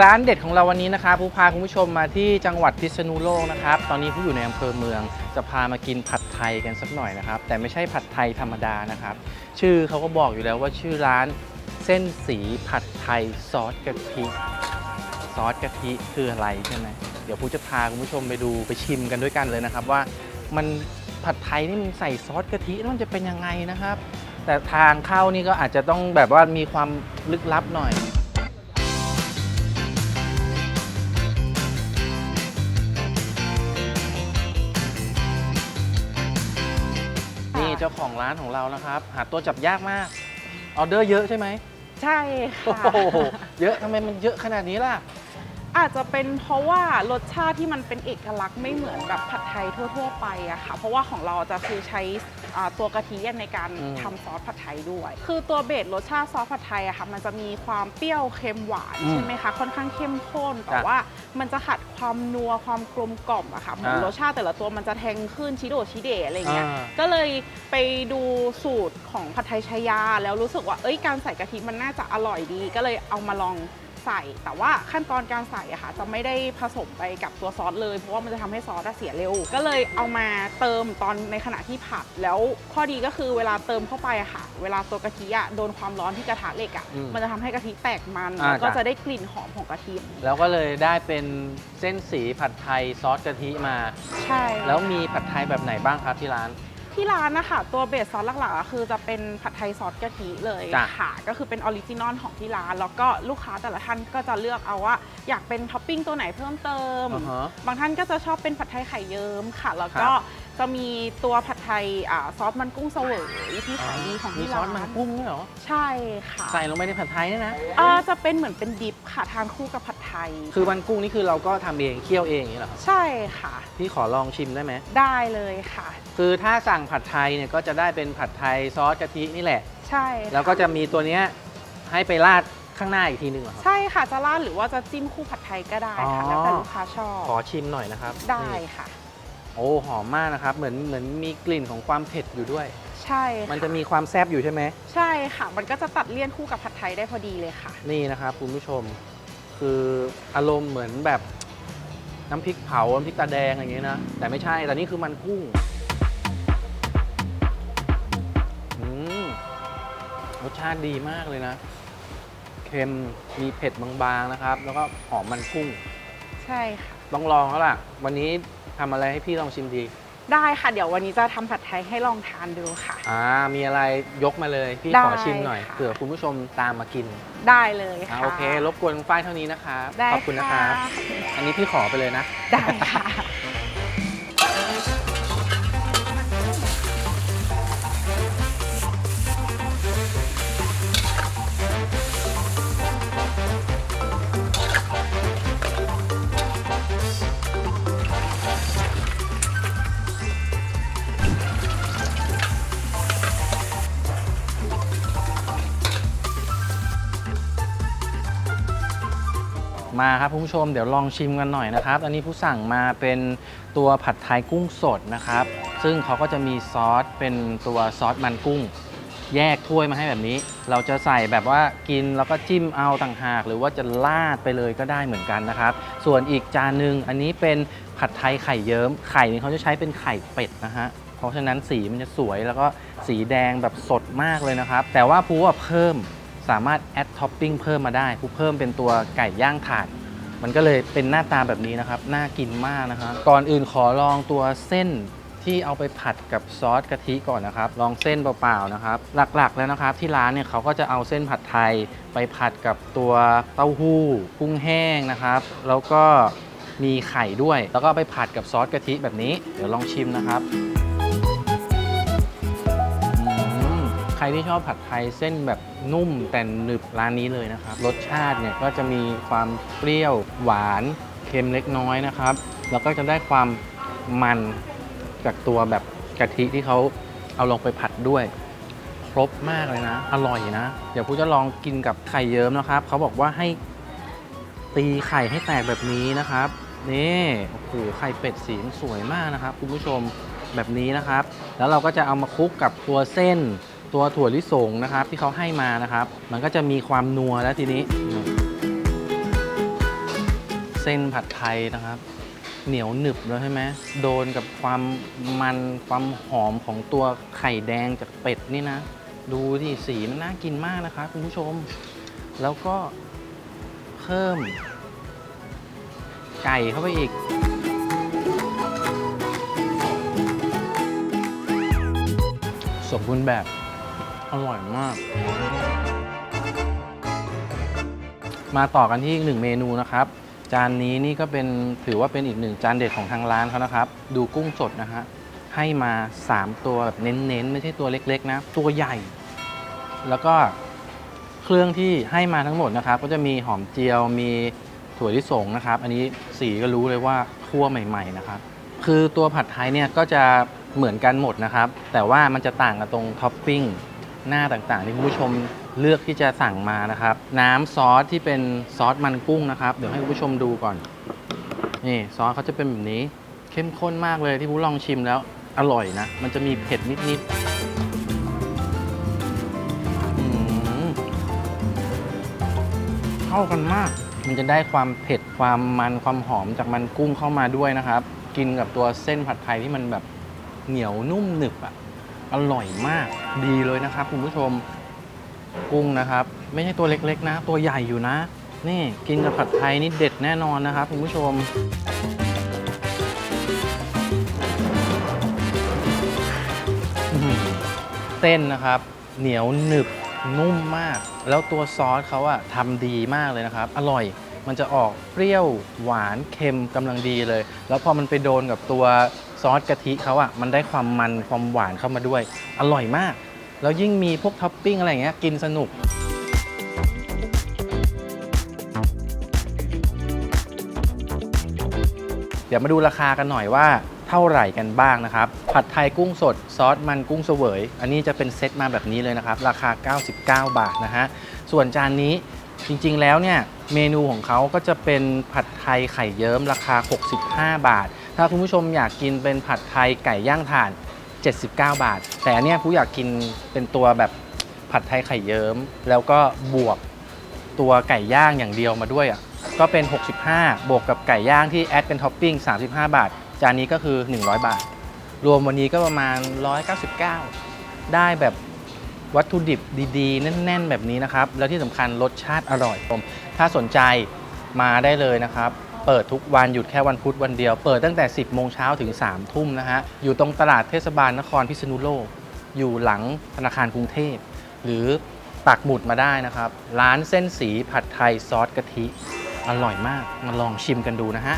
ร้านเด็ดของเราวันนี้นะครับผู้พาคุณผู้ชมมาที่จังหวัดพิษณุโลกนะครับ ตอนนี้ผู้อยู่ในอำเภอเมือง จะพามากินผัดไทยกันสักหน่อยนะครับ แต่ไม่ใช่ผัดไทยธรรมดานะครับ ชื่อเขาก็บอกอยู่แล้วว่าชื่อร้านเส้นสีผัดไทยซอสกะทิซอสกะทิคืออะไรใช่ไหมเดี๋ยวผู้จะพาคุณผู้ชมไปดูไปชิมกันด้วยกันเลยนะครับว่ามันผัดไทยนี่มันใส่ซอสกะทิแล้วมันจะเป็นยังไงนะครับ แต่ทางเข้านี่ก็อาจจะต้องแบบว่ามีความลึกลับหน่อย จ้าของร้านของเรานะครับ หาตัวจับยากมากออเดอร์เยอะใช่ไหมใช่โอ้ค่ะ โหเยอะทำไมมันเยอะขนาดนี้ล่ะ อาจจะเป็นเพราะว่ารสชาติที่มันเป็นเอกลักษณ์ไม่เหมือนแบบผัดไทยทั่ว ๆ ไปอะค่ะ เพราะว่าของเราจะคือใช้อ่าตัวกะทิในการอืม ทำซอสผัดไทยด้วย คือตัวเบสรสชาติซอสผัดไทยอะค่ะมันจะมีความเปรี้ยวเค็มหวานอืมใช่ไหมคะค่อนข้างเข้มข้นแต่จ้ะว่ามันจะขัดความนัวความกลมกล่อมอะค่ะเหมือนอ่ารรสชาติแต่ละตัวมันจะแทงขึ้นชิโดชิเดะอะไรเงี้ยอ่า ก็เลยไปดูสูตรของผัดไทยชายา แล้วรู้สึกว่าเอ้ยการใส่กะทิมันน่าจะอร่อยดี ก็เลยเอามาลอง ใส่ แต่ว่าขั้นตอนการใส่อะค่ะจะไม่ได้ผสมไปกับตัวซอสเลย เพราะว่ามันจะทำให้ซอสอะเสียเร็ว ก็เลยเอามาเติมตอนในขณะที่ผัด แล้วข้อดีก็คือเวลาเติมเข้าไปอะค่ะ เวลาตัวกะทิอะโดนความร้อนที่กระทะเหล็กอะอืมมันจะทำให้กะทิแตกมันอ่าแล้วก็จ้ะจะได้กลิ่นหอมของกะทิแล้วก็เลยได้เป็นเส้นสีผัดไทยซอสกะทิมา ใช่ แล้วมีผัดไทยแบบไหนบ้างครับที่ร้าน ที่ร้านนะคะตัวเบสซอสหลักๆอะคือจะเป็นผัดไทยซอสกะทิเลยจ้ะ ค่ะ ก็คือเป็นออริจินอลของที่ร้าน แล้วก็ลูกค้าแต่ละท่านก็จะเลือกเอาว่า อยากเป็นท็อปปิ้งตัวไหนเพิ่มเติม อ่าฮะ บางท่านก็จะชอบเป็นผัดไทยไข่เยิ้มค่ะ แล้วก็ครับจะมีตัวผัดไทยอ่าซอสมันกุ้งเสวยที่ขายดีของมีที่ซอร้าสมันนกุ้งด้วยเหรอ ใช่ค่ะใส่ลงไปในผัดไทยเนี่ยนะอ่าจะเป็นเหมือนเป็นดิปค่ะทานคู่กับผัดไทยคือมันกุ้งนี่คือเราก็ทำเองเคี่ยวเองอย่างนี้เหรอครับใช่ค่ะ พี่ขอลองชิมได้ไหมได้เลยค่ะ คือถ้าสั่งผัดไทยเนี่ยก็จะได้เป็นผัดไทยซอสกะทินี่แหละ ใช่ค่ะแล้วก็จะมีตัวเนี้ยให้ไปราดข้างหน้าอีกทีหนึ่งเหรอครับ ใช่ค่ะจะราดหรือว่าจะจิ้มคู่ผัดไทยก็ได้ค่ะอ๋อ แล้วแต่ลูกค้าชอบขอชิมหน่อยนะครับได้นี่ค่ะ โอ้หอมมากนะครับ เหมือนเหมือนมีกลิ่นของความเผ็ดอยู่ด้วย ใช่ค่มันจะมีความแซ่บอยู่ใช่ไหม ใช่ค่ะ มันก็จะตัดเลี่ยนคู่กับผัดไทยได้พอดีเลยค่ะ นี่นะครับคุณผู้ชมคืออารมณ์เหมือนแบบน้ำพริกเผาน้ำพริกตาแดงอะไรอย่างเงี้ยนะแต่ไม่ใช่แต่นี่คือมันกุ้ง รสชาติดีมากเลยนะ เค็มมีเผ็ดบางๆนะครับ แล้วก็หอมมันกุ้ง ใช่ค่ะ ต้องลองแล้วล่ะ วันนี้ทำอะไรให้พี่ลองชิมดี ได้ค่ะ เดี๋ยววันนี้จะทำผัดไทยให้ลองทานดูค่ะ อ่า มีอะไรยกมาเลย พี่ได้ขอชิมหน่อยค่ะ เผื่อคุณผู้ชมตามมากินได้เลยอ่าค่ะโอเค รบกวนฝ้ายเท่านี้นะครับได้ขอบคุณนะครับ อันนี้พี่ขอไปเลยนะ ได้ค่ะ มาครับคุณผู้ชมเดี๋ยวลองชิมกันหน่อยนะครับ อันนี้ผู้สั่งมาเป็นตัวผัดไทยกุ้งสดนะครับ ซึ่งเขาก็จะมีซอสเป็นตัวซอสมันกุ้ง แยกถ้วยมาให้แบบนี้ เราจะใส่แบบว่ากินแล้วก็จิ้มเอาต่างหาก หรือว่าจะลาดไปเลยก็ได้เหมือนกันนะครับ ส่วนอีกจานหนึ่งอันนี้เป็นผัดไทยไข่เยิ้มไข่นี่เขาจะใช้เป็นไข่เป็ดนะฮะเพราะฉะนั้นสีมันจะสวยแล้วก็สีแดงแบบสดมากเลยนะครับ แต่ว่าผู้ว่าเพิ่ม สามารถแอดท็อปปิ้งเพิ่มมาได้ผู้เพิ่มเป็นตัวไก่ย่างถ่านมันก็เลยเป็นหน้าตาแบบนี้นะครับ น่ากินมากนะฮะก่อนอื่นขอลองตัวเส้นที่เอาไปผัดกับซอสกะทิก่อนนะครับ ลองเส้นเปล่าๆนะครับ หลักๆแล้วนะครับ ที่ร้านเนี่ยเขาก็จะเอาเส้นผัดไทยไปผัดกับตัวเต้าหู้ กุ้งแห้งนะครับ แล้วก็มีไข่ด้วย แล้วก็ไปผัดกับซอสกะทิแบบนี้ เดี๋ยวลองชิมนะครับ รที่ชอบผัดไทยเส้นแบบนุ่มแต่หนึบร้านนี้เลยนะครับ รสชาติเนี่ยก็จะมีความเปรี้ยวหวานเค็มเล็กน้อยนะครับ แล้วก็จะได้ความมันจากตัวแบบกะทิที่เขาเอาลงไปผัดด้วย ครบมากเลยนะ อร่อยนะ เดี๋ยวผู้จะลองกินกับไข่เยิ้มนะครับ เขาบอกว่าให้ตีไข่ให้แตกแบบนี้นะครับ นี่โอ้โหไข่เป็ดสีสวยมากนะครับ คุณผู้ชมแบบนี้นะครับ แล้วเราก็จะเอามาคลุกกับตัวเส้น ตัวถั่วลิสงนะครับ ที่เขาให้มานะครับ มันก็จะมีความนัวแล้วทีนี้ เส้นผัดไทยนะครับ เหนียวหนึบแล้วใช่ไหมโดนกับความมันความหอมของตัวไข่แดงจากเป็ดนี่นะ ดูที่สีมันน่ากินมากนะครับคุณผู้ชม แล้วก็เพิ่ม ไก่เข้าไปอีกสมบูรณ์แบบ อร่อยมาก มาต่อกันที่อีกหนึ่งเมนูนะครับ จานนี้นี่ก็เป็นถือว่าเป็นอีกหนึ่งจานเด็ดของทางร้านเขานะครับ ดูกุ้งสดนะฮะให้มา 3 ตัวแบบเน้นๆ ไม่ใช่ตัวเล็กๆนะ ตัวใหญ่ แล้วก็เครื่องที่ให้มาทั้งหมดนะครับ ก็จะมีหอมเจียวมีถั่วลิสงนะครับ อันนี้สีก็รู้เลยว่าคั่วใหม่ ๆนะครับ คือตัวผัดไทยเนี่ยก็จะเหมือนกันหมดนะครับ แต่ว่ามันจะต่างกันตรงท็อปปิ้ง หน้าต่างๆที่คุณผู้ชมเลือกที่จะสั่งมานะครับ น้ำซอสที่เป็นซอสมันกุ้งนะครับ เดี๋ยวให้คุณผู้ชมดูก่อน นี่ซอสเขาจะเป็นแบบนี้ เข้มข้นมากเลยที่ผู้ลองชิมแล้ว อร่อยนะ มันจะมีเผ็ดนิดๆอืมเข้ากันมาก มันจะได้ความเผ็ดความมันความหอมจากมันกุ้งเข้ามาด้วยนะครับ กินกับตัวเส้นผัดไทยที่มันแบบเหนียวนุ่มหนึบอะ อร่อยมากดีเลยนะครับคุณผู้ชมกุ้งนะครับ ไม่ใช่ตัวเล็กๆนะ ตัวใหญ่อยู่นะ นี่กินกับผัดไทยนี่เด็ดแน่นอนนะครับคุณผู้ชมเส้นนะครับ เหนียวหนึบนุ่มมาก แล้วตัวซอสเขาอะทำดีมากเลยนะครับ อร่อยมันจะออกเปรี้ยวหวานเค็มกำลังดีเลย แล้วพอมันไปโดนกับตัว ซอสกะทิเขาอะมันได้ความมันความหวานเข้ามาด้วย อร่อยมาก แล้วยิ่งมีพวกท็อปปิ้งอะไรอย่างเงี้ยกินสนุก เดี๋ยวมาดูราคากันหน่อยว่าเท่าไหร่กันบ้างนะครับ ผัดไทยกุ้งสดซอสมันกุ้งเสวย อันนี้จะเป็นเซตมาแบบนี้เลยนะครับ ราคา 99 บาทนะฮะส่วนจานนี้จริงๆแล้วเนี่ยเมนูของเขาก็จะเป็นผัดไทยไข่เยิ้มราคา 65 บาท ถ้าคุณผู้ชมอยากกินเป็นผัดไทยไก่ย่างถ่าน 79 บาท แต่อันเนี้ยผู้อยากกินเป็นตัวแบบผัดไทยไข่เยิ้ม แล้วก็บวกตัวไก่ย่างอย่างเดียวมาด้วยอะก็เป็น 65 บวกกับไก่ย่างที่แอดเป็นท็อปปิ้ง 35 บาท จานนี้ก็คือ 100 บาท รวมวันนี้ก็ประมาณ 199 ได้แบบวัตถุดิบดีๆ แน่น ๆ แบบนี้นะครับ แล้วที่สำคัญรสชาติอร่อยผมถ้าสนใจมาได้เลยนะครับ เปิดทุกวันหยุดแค่วันพุธวันเดียว เปิดตั้งแต่ 10 โมงเช้าถึง 3 ทุ่มนะฮะ อยู่ตรงตลาดเทศบาลนครพิษณุโลก อยู่หลังธนาคารกรุงเทพ หรือปักหมุดมาได้นะครับ ร้านเส้นสีผัดไทยซอสกะทิ อร่อยมาก มาลองชิมกันดูนะฮะ